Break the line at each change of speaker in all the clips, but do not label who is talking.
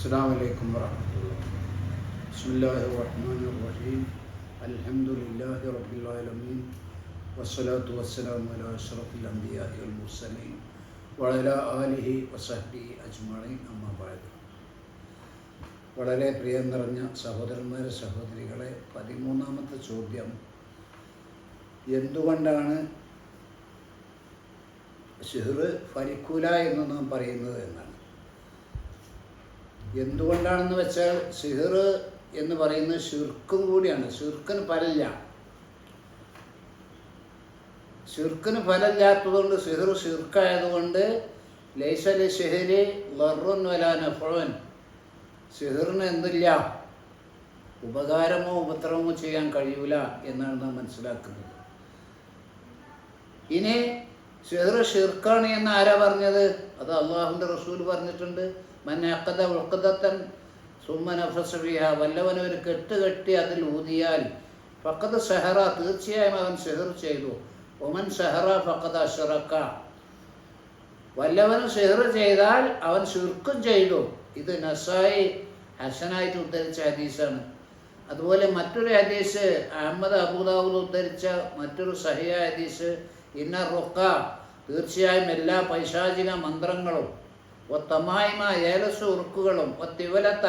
السلام عليكم ورحمة الله بسم الله الرحمن الرحيم الحمد لله رب العالمين والصلاة والسلام على أشرف الأنبياء والمرسلين وعلى آله وصحبه أجمعين أما بعد വളരെ പ്രിയം നിറഞ്ഞ സഹോദരന്മാരെ സഹോദരികളെ പതിമൂന്നാമത്തെ ചോദ്യം എന്തുകൊണ്ടാണ് സിഹർ ഫലിക്കൂല എന്ന് നാം പറയുന്നത് എന്നാണ് എന്തുകൊണ്ടാണെന്ന് വെച്ചാൽ സിഹർ എന്ന് പറയുന്നത് ഷിർക്കും കൂടിയാണ്. ഷിർക്കിന് ഫലമില്ല. ഷിർക്കിന് ഫലമില്ലാത്തതുകൊണ്ട് സിഹർ ഷിർക്കായതുകൊണ്ട് ലൈസലി ഷെഹരി ലറുൻ വലാന ഫുഴൻ സിഹറിന് എന്തില്ല? ഉപകാരമോ ഉപദ്രവമോ ചെയ്യാൻ കഴിയൂല എന്നാണ് നാം മനസ്സിലാക്കുന്നത്. ഇനി സിഹർ ഷിർക്കാണ് എന്ന് ആരാ പറഞ്ഞത്? അത് അള്ളാഹുവിന്റെ റസൂൽ പറഞ്ഞിട്ടുണ്ട്. മന്നക്കത ഉൾക്കതത്തൻ സുമ്മനഫസബിഹ വല്ലവൻ ഒരു കെട്ട് കെട്ടി അതിൽ ഊതിയാൽ ഫക്കത് സെഹറ തീർച്ചയായും അവൻ സെഹർ ചെയ്തു. ഒമൻ സെഹറ ഫക്കത് അഷറക്ക വല്ലവനും സെഹർ ചെയ്താൽ അവൻ ശുർക്കും ചെയ്തു. ഇത് നസായി ഹസനായിട്ട് ഉദ്ധരിച്ച ഹദീസാണ്. അതുപോലെ മറ്റൊരു ഹദീസ് അഹമ്മദ് അബൂദാവൂദ് ഉദ്ധരിച്ച മറ്റൊരു സഹിയ ഹദീസ് ഇന്ന റുക്ക തീർച്ചയായും എല്ലാ പൈശാചിക മന്ത്രങ്ങളും ഒത്തമായ്മ ഏലസു ഉറുക്കുകളും ഒത്തിവലത്ത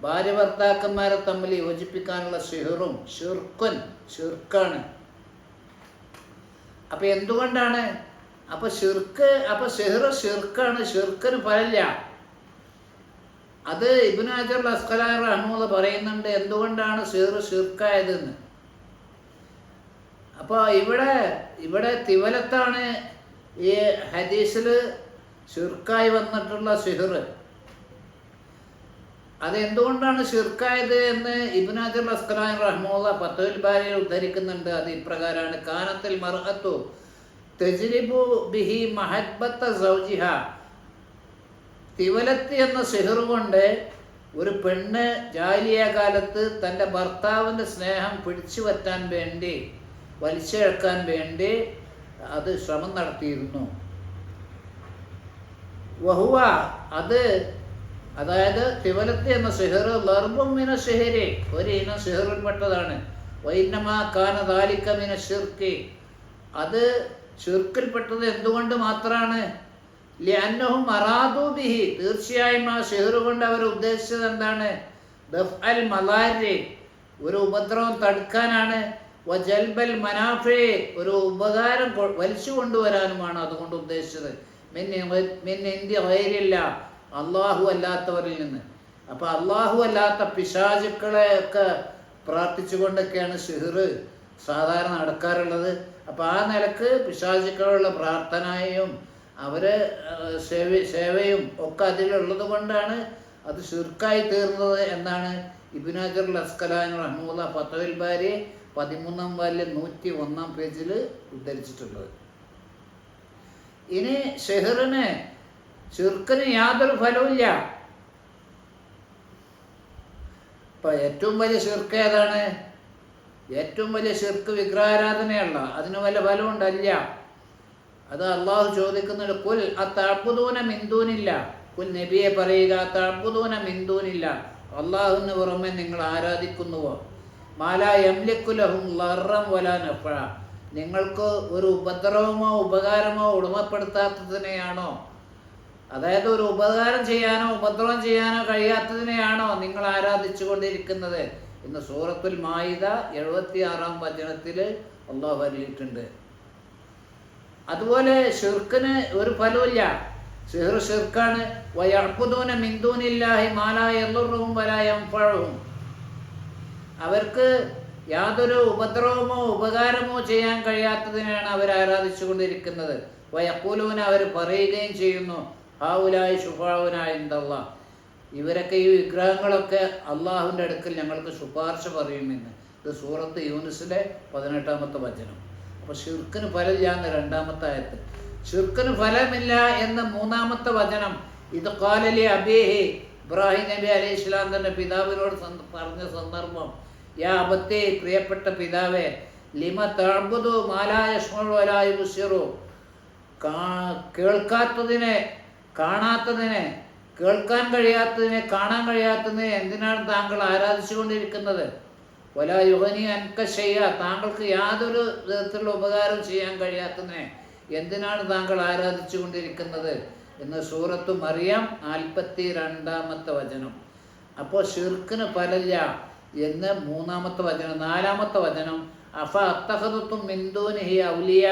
ഭാര്യ ഭർത്താക്കന്മാരെ തമ്മിൽ യോജിപ്പിക്കാനുള്ള സിഹറും ഷിർക്കുൻ ഷിർക്കാണ് അപ്പൊ എന്തുകൊണ്ടാണ്? അപ്പൊ ഷിർക്ക് അപ്പൊ സിഹർ ഷിർക്കാണ് ഷിർക്കിന് ഫലമില്ല അത് ഇബിന് അജർ അസ്കലാർ അഹമ്മദ് പറയുന്നുണ്ട് എന്തുകൊണ്ടാണ് സിഹർ ഷിർക്കായതെന്ന് അപ്പോൾ ഇവിടെ ഇവിടെ തിവലത്താണ് ഈ ഹദീസിൽ ഷിർക്കായി വന്നിട്ടുള്ള സിഹർ അത് എന്തുകൊണ്ടാണ് ഷിർക്കായത് എന്ന് ഇബ്നാജുൽ അസ്കലാൻ റഹ്മുള്ള പത്തുൽ ബാരിയിൽ ഉദ്ധരിക്കുന്നുണ്ട്. അത് ഇപ്രകാരമാണ്. കാനത്തിൽ മർഹത്തു തെജിരിബു ബിഹി മഹബത്ത സൗജിഹ. തിവലത്ത് എന്ന സിഹിർ കൊണ്ട് ഒരു പെണ്ണ് ജാലിയ കാലത്ത് തന്റെ ഭർത്താവിന്റെ സ്നേഹം പിടിച്ചു പറ്റാൻ വേണ്ടി വലിച്ചെടുക്കാൻ വേണ്ടി അത് ശ്രമം നടത്തിയിരുന്നു. വഹുവ അത് അതായത് തിവലത്ത് എന്ന സിഹർ ലർബും മിന സിഹരി ഒരു ഇനം സിഹറിൽപ്പെട്ടതാണ് വൈന്നമാ കാന ദാലിക്ക മിന ഷിർക്ക് അത് ഷിർക്കിൽപ്പെട്ടത് എന്തുകൊണ്ട് മാത്രമാണ് ലിയന്നഹും അറാദു ബിഹി തീർച്ചയായും ആ സിഹർ കൊണ്ട് അവർ ഉദ്ദേശിച്ചത് എന്താണ്? ദഫ് അൽ മലാരി ഒരു ഉപദ്രവം തടുക്കാനാണ്. വജൽബൽ മനാഫെ ഒരു ഉപകാരം വലിച്ചു കൊണ്ടുവരാനുമാണ് അതുകൊണ്ട് ഉദ്ദേശിച്ചത്. ഇന്ത്യ അള്ളാഹു അല്ലാത്തവരിൽ നിന്ന്. അപ്പൊ അള്ളാഹു അല്ലാത്ത പിശാചുക്കളെ ഒക്കെ പ്രാർത്ഥിച്ചുകൊണ്ടൊക്കെയാണ് സിഹർ സാധാരണ നടക്കാറുള്ളത്. അപ്പൊ ആ നിലയ്ക്ക് പിശാചുക്കളുള്ള പ്രാർത്ഥനയും അവരെ സേവ സേവയും ഒക്കെ അതിലുള്ളത് കൊണ്ടാണ് അത് ഷിർക്കായി തീർന്നത് എന്നാണ് ഇബിനാജർ ലസ്കലാൻ റഹ്മൂല ഫത്തവിൽ ബാരി പതിമൂന്നാം വാലിലെ നൂറ്റി ഒന്നാം പേജിൽ ഉദ്ധരിച്ചിട്ടുള്ളത്. ഇനി ഷെഹറിന് ചെറുക്കിന് യാതൊരു ഫലവുമില്ല. ഇപ്പൊ ഏറ്റവും വലിയ ചെറുക്ക ഏതാണ്? ഏറ്റവും വലിയ ചെറുക്ക് വിഗ്രഹാരാധനയല്ല. അതിന് വല്ല ഫലമുണ്ടല്ല അത് അള്ളാഹു ചോദിക്കുന്നുണ്ട് കുൽ ആ താഴ്പുതൂന മിന്ദൂനില്ല കുൽ നബിയെ പറയുക ആ താഴ്പുതൂന മിന്ദൂനില്ല അള്ളാഹുവിന് പുറമെ നിങ്ങൾ ആരാധിക്കുന്നുവോ? മാല എംലിക്കുലഹും ലറം വലാ നഫ. നിങ്ങൾക്ക് ഒരു ഉപദ്രവമോ ഉപകാരമോ ഉടമപ്പെടുത്താത്തതിനെയാണോ? അതായത് ഒരു ഉപകാരം ചെയ്യാനോ ഉപദ്രവം ചെയ്യാനോ കഴിയാത്തതിനെയാണോ നിങ്ങൾ ആരാധിച്ചു കൊണ്ടിരിക്കുന്നത് എന്ന് സൂറത്തുൽ മായിദ എഴുപത്തി ആറാം വചനത്തിൽ അള്ളാഹു പറഞ്ഞിട്ടുണ്ട് അതുപോലെ ഷിർക്കിന് ഒരു ഫലമില്ല സിഹർ ഷിർക്കാണ് വയർപ്പുദൂന മിന്ദൂനില്ലാഹി മാലായ എല്ലുറും വലായം പഴവും അവർക്ക് യാതൊരു ഉപദ്രവമോ ഉപകാരമോ ചെയ്യാൻ കഴിയാത്തതിനെയാണ് അവർ ആരാധിച്ചുകൊണ്ടിരിക്കുന്നത്. വയക്കൂലുവിന് അവർ പറയുകയും ചെയ്യുന്നു ഹാവുലായി ശുഭാവുനായ ഇവരൊക്കെ ഈ വിഗ്രഹങ്ങളൊക്കെ അള്ളാഹുവിന്റെ അടുക്കൽ ഞങ്ങൾക്ക് ശുപാർശ പറയുമെന്ന്. ഇത് സൂറത്ത് യൂനിസിലെ പതിനെട്ടാമത്തെ വചനം. അപ്പോൾ ഷിർക്കിന് ഫലമില്ല എന്ന് രണ്ടാമത്തെ ആയത്ത്. ഷിർക്കിന് ഫലമില്ല എന്ന് മൂന്നാമത്തെ വചനം. ഇത് കാലലി അബേഹി ഇബ്രാഹിം നബി അലൈഹി ഇസ്ലാം തന്റെ പിതാവിനോട് പറഞ്ഞ സന്ദർഭം. യാ അബത്തെ പ്രിയപ്പെട്ട പിതാവേ ലിമ തഴമ്പുതു മാലായ ബുഷിറു കാ കേൾക്കാത്തതിനെ കാണാത്തതിനെ കേൾക്കാൻ കഴിയാത്തതിനെ കാണാൻ കഴിയാത്തതിനെ എന്തിനാണ് താങ്കൾ ആരാധിച്ചുകൊണ്ടിരിക്കുന്നത്? വല യുവനി അൻകശയ്യ താങ്കൾക്ക് യാതൊരു വിധത്തിലുള്ള ഉപകാരം ചെയ്യാൻ കഴിയാത്തതിനെ എന്തിനാണ് താങ്കൾ ആരാധിച്ചുകൊണ്ടിരിക്കുന്നത്? എന്ന് സൂറത്തും അറിയാം നാൽപ്പത്തി രണ്ടാമത്തെ വചനം. അപ്പോൾ ഷിർക്കിന് ഫലല്ല എന്ന് മൂന്നാമത്തെ വചനം നാലാമത്തെ വചനം അഫ അത്തഹദത്തും മിന്ദൂനഹി ഔലിയ.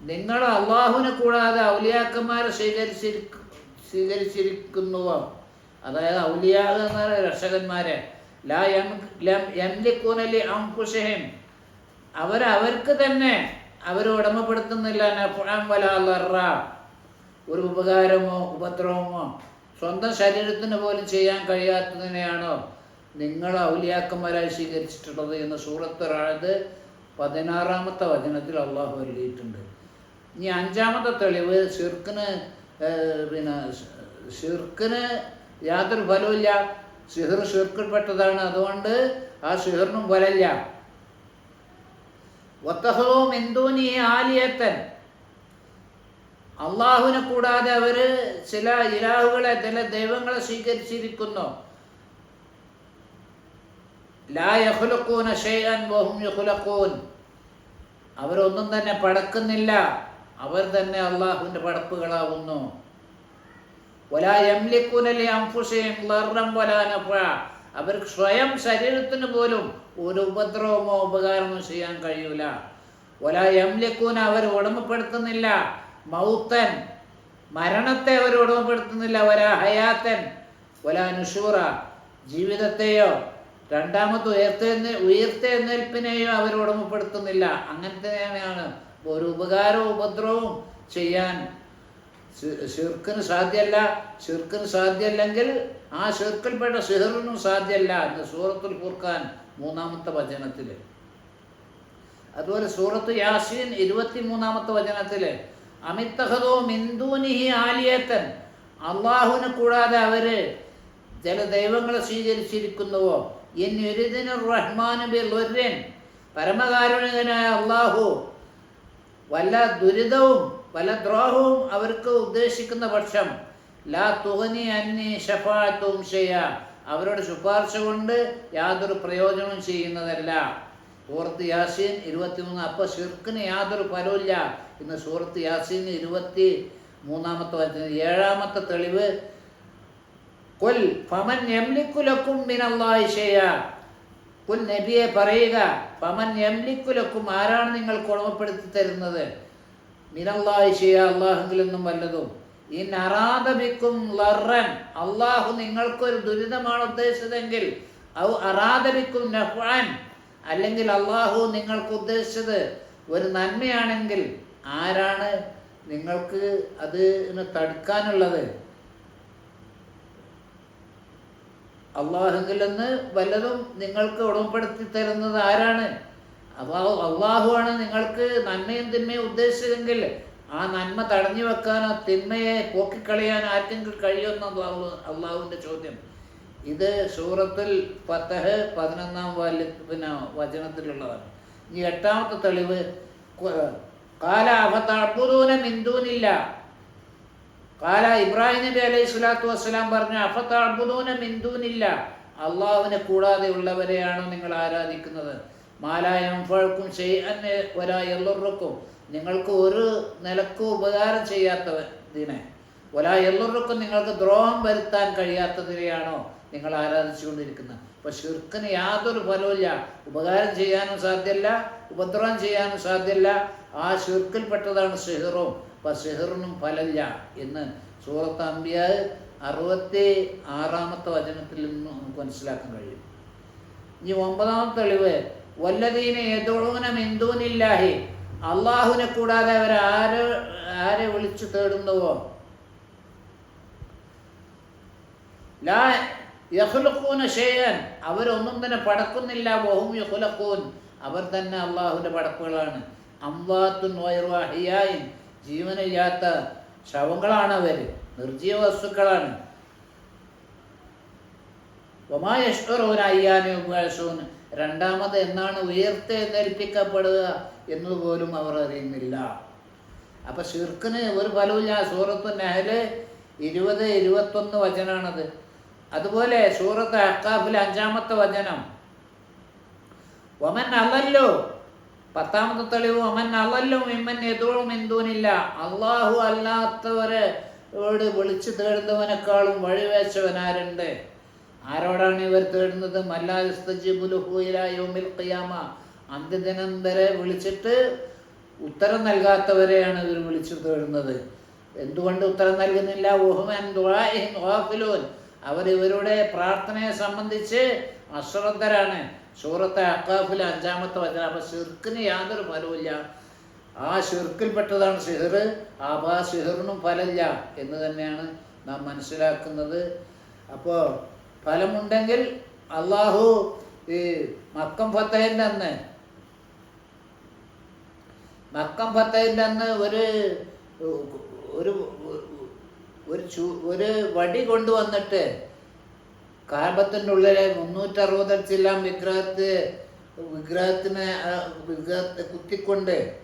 നിങ്ങൾ അള്ളാഹുവിനെ കൂടാതെ ഔലിയാക്കന്മാരെ സ്വീകരിച്ചിരി സ്വീകരിച്ചിരിക്കുന്നുവോ അതായത് ഔലിയാ എന്ന് രക്ഷകന്മാരെ. ലാ യംലിക്കൂനലി അംകുശഹിം അവർ അവർക്ക് തന്നെ അവർ ഉടമപ്പെടുത്തുന്നില്ല. വലാ. ഒരു ഉപകാരമോ ഉപദ്രവമോ സ്വന്തം ശരീരത്തിന് പോലും ചെയ്യാൻ കഴിയാത്തതിനെയാണോ? നിങ്ങൾ ഔലിയാക്കന്മാരായി സ്വീകരിച്ചിട്ടുള്ളത് എന്ന് സൂറത്തൊരാഴത് പതിനാറാമത്തെ വചനത്തിൽ അള്ളാഹു എഴുതിയിട്ടുണ്ട്. ഇനി അഞ്ചാമത്തെ തെളിവ് ഷിർക്കിന് പിന്നെ ഷിർക്കിന് യാതൊരു ഫലവുമില്ല. സിഹർ ഷിർക്കിൽപ്പെട്ടതാണ് അതുകൊണ്ട് ആ സിഹറിനും ഫലമില്ല. ഒത്തഹോ മെന്തൂനി ആലിയത്തൻ. അള്ളാഹുവിനെ കൂടാതെ അവർ ചില ഇലാഹുകളെ ചില ദൈവങ്ങളെ സ്വീകരിച്ചിരിക്കുന്നു. അവരൊന്നും തന്നെ പടക്കുന്നില്ല. അവർ തന്നെ അള്ളാഹുവിന്റെ പടപ്പുകളാവുന്നു. വലാ അവർക്ക് സ്വയം ശരീരത്തിന് പോലും ഒരു ഉപദ്രവമോ ഉപകാരമോ ചെയ്യാൻ കഴിയൂല. വലാ യംലിക്കൂന അവർ ഉടമപ്പെടുത്തുന്നില്ല. മൗത്തൻ മരണത്തെ അവർ ഉടമപ്പെടുത്തുന്നില്ല. ഒല ഹയാത്തൻ ഒല നുഷൂറ ജീവിതത്തെയോ രണ്ടാമത് ഉയർത്തെന്ന് ഉയർത്തെഴുന്നേൽപ്പിനെയോ അവർ ഉടമപ്പെടുത്തുന്നില്ല. അങ്ങനത്തെയാണ് ഒരു ഉപകാരവും ഉപദ്രവവും ചെയ്യാൻ ശുർക്കിന് സാധ്യമല്ല ഷിർക്കിന് സാധ്യമല്ലെങ്കിൽ ആ ഷിർക്കിൽപ്പെട്ട സിഹറിനും സാധ്യമല്ല എന്ന് സൂറത്തുൽ ഫുർഖാൻ മൂന്നാമത്തെ വചനത്തിൽ അതുപോലെ സൂറത്ത് യാസീൻ ഇരുപത്തി മൂന്നാമത്തെ വചനത്തിൽ അമിത്തഹദോ മിന്ദൂനിഹി ആലിയത്തൻ. അള്ളാഹുവിനെ കൂടാതെ അവർ ചില ദൈവങ്ങളെ സ്വീകരിച്ചിരിക്കുന്നുവോ? പരമകാരുണികനായ അള്ളാഹു. വല്ല ദുരിതവും വല്ല ദ്രോഹവും അവർക്ക് ഉദ്ദേശിക്കുന്ന പക്ഷം ലാ തുകനി അന്നി ഷഫാത്തും ചെയ്യാം അവരുടെ ശുപാർശ കൊണ്ട് യാതൊരു പ്രയോജനവും ചെയ്യുന്നതല്ല. സൂറത്ത് യാസീൻ ഇരുപത്തിമൂന്ന് അപ്പൊ ഷിർക്കിന് യാതൊരു ഫലവുമില്ല. ഇന്ന് സൂറത്ത് യാസീൻ ഇരുപത്തി മൂന്നാമത്തെ ഏഴാമത്തെ തെളിവ് കൊൽ ഫമൻ കുൽ നബിയെ പറയുക പമൻ എംലിക്കുലക്കും ആരാണ് നിങ്ങൾ കുളമപ്പെടുത്തി തരുന്നത്? നിന്നും വല്ലതും. ഈ അറാദബിക്കും ലറൻ അള്ളാഹു നിങ്ങൾക്കൊരു ദുരിതമാണ് ഉദ്ദേശിച്ചതെങ്കിൽ ഔ അറാദബിക്കും അല്ലെങ്കിൽ അള്ളാഹു നിങ്ങൾക്ക് ഉദ്ദേശിച്ചത് ഒരു നന്മയാണെങ്കിൽ ആരാണ് നിങ്ങൾക്ക് അതിന് തടുക്കാനുള്ളത്? അള്ളാഹുങ്കിൽ നിന്ന് വല്ലതും നിങ്ങൾക്ക് ഉടമപ്പെടുത്തി തരുന്നത് ആരാണ്? അള്ളാഹു അള്ളാഹുവാണ് നിങ്ങൾക്ക് നന്മയും തിന്മയും ഉദ്ദേശിച്ചതെങ്കിൽ ആ നന്മ തടഞ്ഞു വെക്കാനോ തിന്മയെ പോക്കിക്കളയാനോ ആർക്കെങ്കിലും കഴിയുമെന്ന അള്ളാഹു അള്ളാഹുവിന്റെ ചോദ്യം. ഇത് സൂറത്തിൽ പത്തഹ് പതിനൊന്നാം വാല്യ പിന്നെ വചനത്തിലുള്ളതാണ്. ഈ എട്ടാമത്തെ തെളിവ് കാല അഫത്തഅബ്ദൂന മിന്ദൂനില്ല കാല ഇബ്രാഹിം നബി അലൈഹി സ്വലാത്തു വസ്സലാം പറഞ്ഞു അഫത്തഅബ്ദൂന മിന്ദൂനില്ല അള്ളാഹുവിനെ കൂടാതെ ഉള്ളവരെയാണോ നിങ്ങൾ ആരാധിക്കുന്നത്. മാലായം ഫഴക്കും ചെയ്യാൻ ഒരാ എല്ലുറക്കും നിങ്ങൾക്ക് ഒരു നിലക്കും ഉപകാരം ചെയ്യാത്തതിനെ ഒരാ എല്ലുറക്കും നിങ്ങൾക്ക് ദ്രോഹം വരുത്താൻ കഴിയാത്തതിനെയാണോ നിങ്ങൾ ആരാധിച്ചുകൊണ്ടിരിക്കുന്നത്? അപ്പൊ ശുർക്കിന് യാതൊരു ഫലവുമില്ല. ഉപകാരം ചെയ്യാനും സാധ്യമല്ല ഉപദ്രവം ചെയ്യാനും സാധ്യമല്ല. ആ ശുർക്കിൽപ്പെട്ടതാണ് സിഹറും. അപ്പൊ സിഹറിനും ഫലമില്ല എന്ന് സൂറത്ത് അമ്പിയ അറുപത്തി ആറാമത്തെ വചനത്തിൽ നിന്ന് നമുക്ക് മനസ്സിലാക്കാൻ കഴിയും. ഇനി ഒമ്പതാമത്തെ തെളിവ് വല്ലതീനെ എതോളൂന എന്തോന്നില്ലാഹി അള്ളാഹുവിനെ കൂടാതെ അവർ ആര് ആരെ വിളിച്ചു തേടുന്നുവോ? ലാ ഷെയ്യൻ അവരൊന്നും തന്നെ പടക്കുന്നില്ല ബഹും യഹ്ലുഖൂൻ അവർ തന്നെ അള്ളാഹുവിന്റെ പടപ്പുകളാണ് അംവാത്തുൻ വൈർവാഹിയായും ജീവനില്ലാത്ത ശവങ്ങളാണ് അവർ നിർജീവ വസ്തുക്കളാണ് ഒമായഷ്വറോനായ്യാനും രണ്ടാമത് എന്നാണ് ഉയർത്തെഴുന്നേൽപ്പിക്കപ്പെടുക എന്നതുപോലും അവർ അറിയുന്നില്ല. അപ്പൊ ഷിർക്കിന് ഒരു ഫലവുമില്ല. സൂറത്തു നെഹൽ ഇരുപത് ഇരുപത്തൊന്ന് വചനാണത്. അതുപോലെ സൂറത്ത് അക്കാഫിൽ അഞ്ചാമത്തെ വചനം. ഒമൻ അല്ലല്ലോ പത്താമത്തെ തെളിവ് അമൻ അതല്ലോ ഇമ്മൻ എതോളും എന്തോനില്ല അള്ളാഹു അല്ലാത്തവരെ ോട് വിളിച്ചു തേടുന്നവനേക്കാളും വഴിവേച്ചവനാരുണ്ട് ആരോടാണ് ഇവർ തേടുന്നത്? മല്ലാസ്തജിബുലുഹുയിലായോമിൽ ഖിയാമ. അന്ത്യദിനം വരെ വിളിച്ചിട്ട് ഉത്തരം നൽകാത്തവരെയാണ് ഇവർ വിളിച്ചു തേടുന്നത്. എന്തുകൊണ്ട് ഉത്തരം നൽകുന്നില്ല? ഗാഫിലൂൻ. അവർ ഇവരുടെ പ്രാർത്ഥനയെ സംബന്ധിച്ച് അശ്രദ്ധരാണ്. സൂറത്തെ അക്കാഫിലെ അഞ്ചാമത്തെ വചന. അപ്പൊ ഷിർക്കിന് യാതൊരു ഫലവുമില്ല. ആ ഷിർക്കിൽപ്പെട്ടതാണ് സിഹർ. ആ ആ സിഹറിനും ഫലമില്ല എന്ന് തന്നെയാണ് നാം മനസ്സിലാക്കുന്നത്. അപ്പോൾ ഫലമുണ്ടെങ്കിൽ അള്ളാഹു ഈ മക്കം ഫത്തഹിന്റെ അന്ന് മക്കം ഫത്തഹിന്റെ അന്ന് ഒരു ഒരു ഒരു വടി കൊണ്ടുവന്നിട്ട് കാബത്തിന്റെ ഉള്ളിലെ മുന്നൂറ്ററുപത് വിഗ്രഹത്തെ വിഗ്രഹത്തിനെ വിഗ്രഹത്തെ കുത്തിക്കൊണ്ട്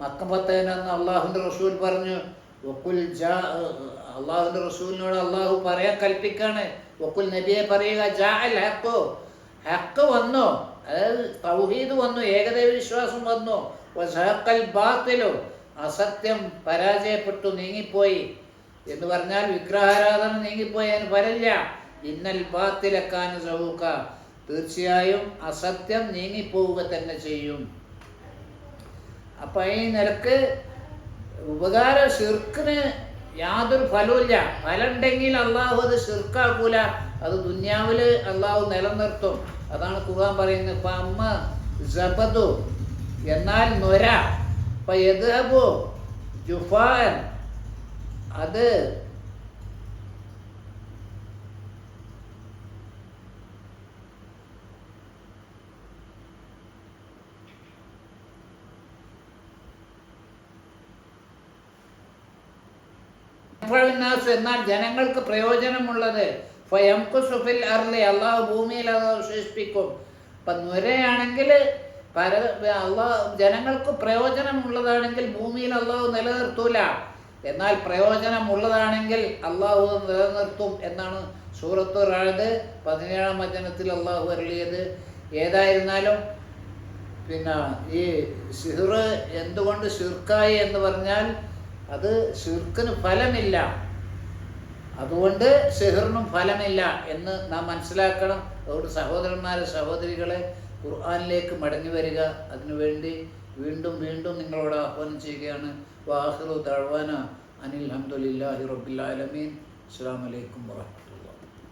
മക്കമ്പത്തേനെന്ന് അള്ളാഹുവിന്റെ റസൂൽ പറഞ്ഞു വക്കുൽ ജാ അള്ളാഹുവിന്റെ റസൂലിനോട് അള്ളാഹു പറയാൻ കൽപ്പിക്കാണ്. വക്കുൽ നബിയെ പറയുക ജാ അൽ ഹക്കോ ഹക്ക് വന്നോ? അതായത് തൗഹീദ് വന്നു ഏകദൈവ വിശ്വാസം വന്നു. വസഹക്കൽ ബാത്തിലോ അസത്യം പരാജയപ്പെട്ടു നീങ്ങിപ്പോയി. എന്ന് പറഞ്ഞാൽ വിഗ്രഹാരാധന നീങ്ങിപ്പോയി അതിന് ഫലമില്ല ഇന്നൽ ബാത്തിലക്കാൻ സഹൂക്ക തീർച്ചയായും അസത്യം നീങ്ങിപ്പോവുക തന്നെ ചെയ്യും. അപ്പൊ ഈ നിലയ്ക്ക് ഉപകാര ഷിർക്കിന് യാതൊരു ഫലവുമില്ല ഫലം ഉണ്ടെങ്കിൽ അള്ളാഹു അത് ഷിർക്കാക്കൂല അത് ദുന്യാവിൽ അള്ളാഹു നിലനിർത്തും. അതാണ് ഖുർആൻ പറയുന്നത്. ഇപ്പൊ അമ്മ ജബദു എന്നാൽ നൊര. ഇപ്പൊ യദ്ഹബു ജുഫാൻ. അത് ഫഅൽനാസ് എന്നാൽ ജനങ്ങൾക്ക് പ്രയോജനമുള്ളത്. ഫയംകുസുഫിൽ അർലി അള്ളാഹു ഭൂമിയിൽ അത് അവശേഷിപ്പിക്കും. അപ്പം നുരയാണെങ്കിൽ പര അള്ളാഹ് ജനങ്ങൾക്ക് പ്രയോജനമുള്ളതാണെങ്കിൽ ഭൂമിയിൽ അള്ളാഹു നിലനിർത്തൂല. എന്നാൽ പ്രയോജനമുള്ളതാണെങ്കിൽ അള്ളാഹു നിലനിർത്തും എന്നാണ് സൂറത്തു റാഴത് പതിനേഴാം വചനത്തിൽ അള്ളാഹു അരുളിയത്. ഏതായിരുന്നാലും പിന്നെ ഈ സിഹർ എന്തുകൊണ്ട് ഷിർക്കായി എന്ന് പറഞ്ഞാൽ അത് ഷിർക്കിന് ഫലമില്ല. അതുകൊണ്ട് ഷെഹറിനും ഫലമില്ല എന്ന് നാം മനസ്സിലാക്കണം. അതുകൊണ്ട് സഹോദരന്മാരെ സഹോദരികളെ ഖുർആാനിലേക്ക് മടങ്ങി വരിക. അതിനുവേണ്ടി വീണ്ടും വീണ്ടും നിങ്ങളോട് ആഹ്വാനം ചെയ്യുകയാണ്. വാഹിറു തഴവാന അനിൽ അഹമ്മദില്ലാഹി റബ്ബിൽ ആലമീൻ. അസ്സാം വലൈക്കും വാഹമത്തുള്ള